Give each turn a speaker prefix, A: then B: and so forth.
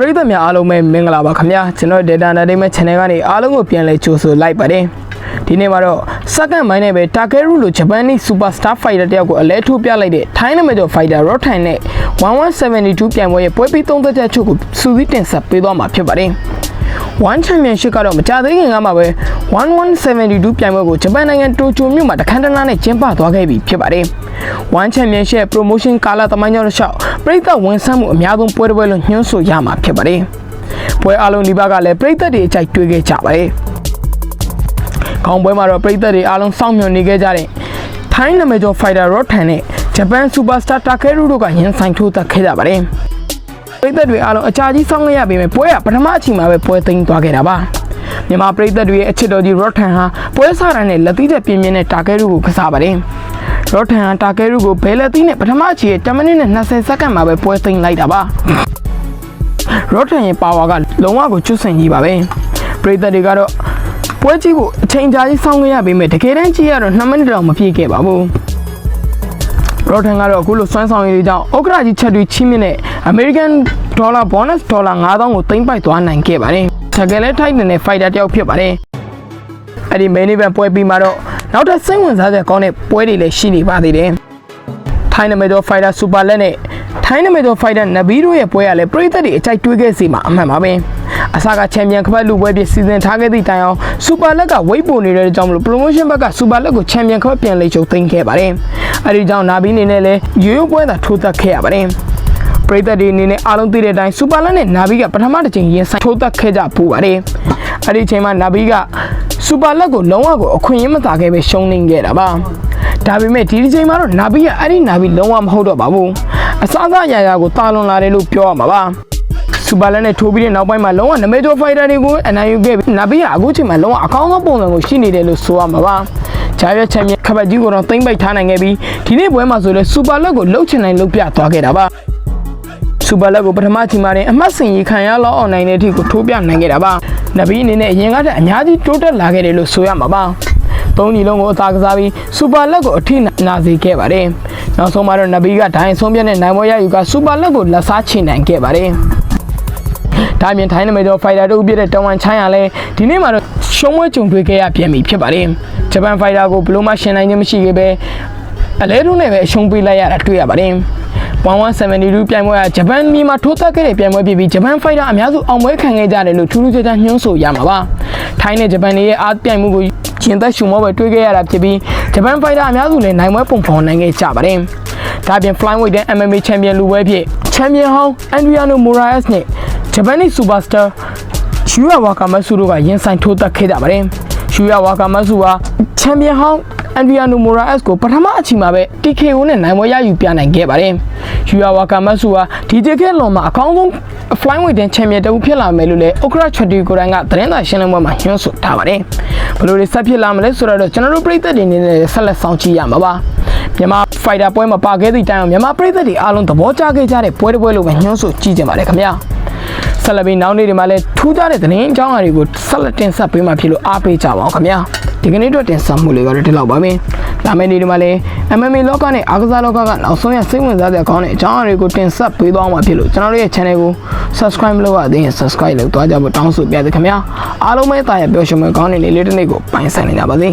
A: ပရိသတ်များအားလုံးပဲမင်္ဂလာပါခင်ဗျာကျွန်တော် Data Entertainment Channel ကနေအားလုံးကိုပြန်လည်ကြိုဆိုလိုက်ပါတယ်ဒီနေ့မှာတော့ second mine နဲ့ပဲ Takeru လို့ Japanese superstar fighter တယောက်ကိုအလဲထိုးပြလိုက်တဲ့ Thai နာမည်ကျော် fighter Rotan နဲ့1172ပြိုင်ပွဲရဲ့ပွဲပြီးသုံးသက်ချက်ချုပ်ကိုစူးစီးတင်ဆက်ပေးသွားမှာဖြစ်ပါတယ်1 championship ကတော့မကြသေးခင်ကမှပဲ1172ပြိုင်ပွဲကိုဂျပန်နိုင်ငံတိုကျိုမြို့မှာတခန်းတနာနဲ့ကျင်းပသွားခဲ့ပြီဖြစ်ပါတယ်။ One Championship Promotion ကာလသမိုင်းကြောင်းတစ်လျှောက် ပြည်သက်ဝန်ဆန်းမှုအများဆုံးပွဲတစ်ပွဲလို့ညွှန်းဆိုရမှာဖြစ်ပါတယ်။ပွဲအလုံးဒီဘက်ကလည်းပြည်သက်တွေအကြိုက်တွေးခဲ့ကြပါတယ်။ခေါင်းပွဲမှာတော့ပြည်သက်တွေအားလုံးစောင့်မျှော်နေခဲ့ကြတဲ့ထိုင်းနာမည်ကျော် Fighter Rotan နဲ့ဂျပန် Superstar Takeru တို့ကရင်ဆိုင်ထိုးသက်ခဲ့ကြပါတယ်။ပြည်သက်တွေအားလုံးအကြာကြီးစောင့်ခဲ့ရပေမဲ့ပွဲကပထမအချိန်မှာပဲပွဲသိမ်းသွားခဲ့တာပါမြန်မာပြည်သက်တွေရဲ့အချစ်တော်ကြီးရော့ထန်ဟာပွဲစားရတဲ့လက်သီးတဲ့ပြင်းပြင်းနဲ့တာကဲရုကိုကစားပါတယ် ရော့ထန်ဟာတာကဲရုကိုဘဲလက်သီးနဲ့ပထမအချိန်10မိနစ်နဲ့20စက္ကန့်မှာပဲပွဲသိမ်းလိုက်တာပါရော့ထန်ရဲ့ပါဝါကလုံးဝကိုကျွတ်ဆင်ကြီးပါပဲပြည်သက်တွေကတော့ပွဲကြည့်ဖို့အချိန်ကြာကြီးစောင့်ခဲ့ရပေမဲ့တကယ်တမ်းကြည့်ရတော့2မိနစ်တောင်မပြည့်ခဲ့ပါဘူးရော့ထန်ကတော့အခုလိုစွမ်းဆောင်ရည်တွေကြောင့်ဩကရာကြီးချက်တွေချီးမြှင့်တဲ့ American Dollar Bonus Dollar 9000ကိုသိမ်းပိုက်သွားနိုင်ခဲ့ပါတယ်။တကယ်လဲထိုက်နေတဲ့ fighter တယောက်ဖြစ်ပါတယ်။အဲ့ဒီ main event ပွဲပြီးမှာတော့ နောက်ထပ်စိတ်ဝင်စားစရာကောင်းတဲ့ပွဲတွေလည်းရှိနေပါသေးတယ်။ထိုင်းနမတော် fighter super လက်နဲ့ထိုင်းနမတော် fighter နဘီတို့ရဲ့ပွဲကလည်းပြည်သက်တွေအကြိုက်တွေးခဲ့စီမှာအမှန်ပါပဲအစကချန်ပီယံခပတ်လူပွဲပြစီစဉ်ထားခဲ့သည့်တိုင်အောင်စူပါလက်ကဝိတ်ပိုနေတဲ့ကြောင့်မလို့ promotion ဘက်ကစူပါလက်ကိုချန်ပီယံခပတ်ပြန်လေချုပ်သိမ်းခဲ့ပါတယ်အဲဒီကြောင့်နာဘီအနေနဲ့လည်းရိုးရိုးပွဲသာထိုးသက်ခဲ့ရပါတယ်ပရိသတ်တွေအနေနဲ့အားလုံးသိတဲ့အတိုင်းစူပါလက်နဲ့နာဘီကပထမတစ်ချိန်ရင်ဆိုင်ထိုးသက်ခဲ့ကြပူပါတယ်အဲ့ဒီအချိန်မှာနာဘီက စူပါလက်ကိုလုံးဝကိုအခွင့်အရေးမသာခဲ့ပဲရှုံးနေခဲ့တာပါဒါပေမဲ့ဒီဒီချိန်မှာတော့နာဘီကအဲ့ဒီနာဘီလုံးဝမဟုတ်တော့ပါဘူးအစားအစာအရာရာကိုတာလွန်လာတယ်လို့ပြောရမှာပါစူပါလက်နဲ့ထိုးပြီးတဲ့နောက်ပိုင်းမှာလုံးဝနမဲကျော်ဖိုက်တာတွေကိုအနိုင်ယူခဲ့ပြီးနာဘီကအခုချိန်မှာလုံးဝအကောင်းဆုံးပုံစံကိုရှိနေတယ်လို့ဆိုရမှာပါဂျာရွက်ချန်ပီယံခပတ်ကြီးကိုတော့သိမ့်ပိုက်ထားနိုင်ခဲ့ပြီးဒီနေ့ပွဲမှာဆိုလဲစူပါလက်ကိုလှုပ်ချင်နိုင်လှုပ်ပြသွားခဲ့တာပါ စူပါလက်ကိုပထမချိန်မှာတင်အမှတ်စင်ရီခံရလောက်အောင်နိုင်တဲ့အထိကိုထိုးပြနိုင်ခဲ့တာပါနဗီအနေနဲ့အရင်ကတည်းကအများကြီးတိုးတက်လာခဲ့တယ်လို့ဆိုရမှာပါသုံးညီလုံးကိုအသာကစားပြီးစူပါလက်ကိုအထိနာစေခဲ့ပါတယ်နောက်ဆုံးမှာတော့နဗီကဒိုင်းဆုံးပြတ်တဲ့နိုင်ပွဲရယူကစူပါလက်ကိုလက်စားချင်နိုင်ခဲ့ပါတယ်ဒါပြင်ထိုင်းနမေတော်ဖိုက်တာတို့ပြည့်တဲ့တဝန်ချိုင်းရလဲဒီနေ့မှာတော့ရှုံးပွဲကြုံတွေ့ခဲ့ရပြန်ပြီဖြစ်ပါတယ်ဂျပန်ဖိုက်တာကိုဘယ်လို့မှရှင်နိုင်ခြင်းမရှိခဲ့ပဲအလဲတုံးနဲ့ပဲအရှုံးပေးလိုက်ရတာတွေ့ရပါတယ် 1172ပြိုင်ပွဲကဂျပန်မြေမှာထိုးသက်ခဲ့တဲ့ပြိုင်ပွဲဖြစ်ပြီးဂျပန်ဖိုက်တာအများစုအောင်ပွဲခံခဲ့ကြတယ်လို့ထူးထူးခြားခြားညွှန်းဆိုရမှာပါထိုင်းနဲ့ဂျပန်တွေရဲ့အားပြိုင်မှုကိုကျင်သက်ရှုံမောပဲတွေ့ခဲ့ရတာဖြစ်ပြီးဂျပန်ဖိုက်တာအများစုလည်းနိုင်ပွဲပုံဖော်နိုင်ခဲ့ကြပါတယ်ဒါပြင် flyweight တဲ့ MMA champion လူပွဲဖြစ် champion ဟောင်း Adriano Moraes နဲ့ Japanese superstar ယူရဝါကာမတ်စုတို့ကရင်ဆိုင်ထိုးသက်ခဲ့ကြပါတယ်။ယူရဝါကာမတ်စုဟာချန်ပီယံဟောင်း အန်ဒရီယာနိုမိုရာအက်စ်ကိုပထမအချိန်မှာပဲ TKO နဲ့နိုင်ပွဲရယူပြနိုင်ခဲ့ပါတယ်။ယူရဝါကာမတ်စုဟာ DJK လွန်မှာအကောင်းဆုံး flyweight တင်ချန်ပီယံတဦးဖြစ်လာမယ်လို့လည်း Okra Chatti ကိုယ်တိုင်ကသတင်းစာရှင်းလင်းပွဲမှာညွှန်းဆိုထားပါတယ်။ဘယ်လိုတွေဆက်ဖြစ်လာမလဲဆိုတော့ကျွန်တော်တို့ပြည်သက်တွေအနေနဲ့ဆက်လက်ဆောင်ကြည့်ရမှာပါ။မြန်မာဖိုက်တာပွဲမှာပါခဲ့သည့်တိုင်အောင်မြန်မာပြည်သက်တွေအားလုံးသဘောကျခဲ့ကြတဲ့ပွဲတစ်ပွဲလို့ပဲညွှန်းဆိုကြည့်ကြပါလေခင်ဗျာ။ဆက်လက်ပြီးနောက်နေ့တွေမှာလည်းထူးခြားတဲ့သတင်းအကြောင်းအရာတွေကိုဆက်လက်တင်ဆက်ပေးမှဖြစ်လို့အားပေးကြပါအောင်ခင်ဗျာ ဒီကနေ့တော့တင်ဆက်မှုလေးကတော့ဒီလောက်ပါပဲလာမယ့်နေ့တွေမှာလည်း MMA လောကနဲ့အားကစားလောကကနောက်ဆုံးရစိတ်ဝင်စားတဲ့ကောင်းတဲ့အကြောင်းအရာတွေကိုတင်ဆက်ပေးသွားမှာဖြစ်လို့ကျွန်တော်တို့ရဲ့ channel ကို subscribe မလုပ်ရသေးရင် subscribe လုပ်သွားကြဖို့တောင်းဆိုပြတယ်ခင်ဗျာအားလုံးပဲတာရပျော်ရွှင်မဲ့ကောင်းတဲ့နေ့လေးတစ်နေ့ကိုပိုင်ဆိုင်နေကြပါစေ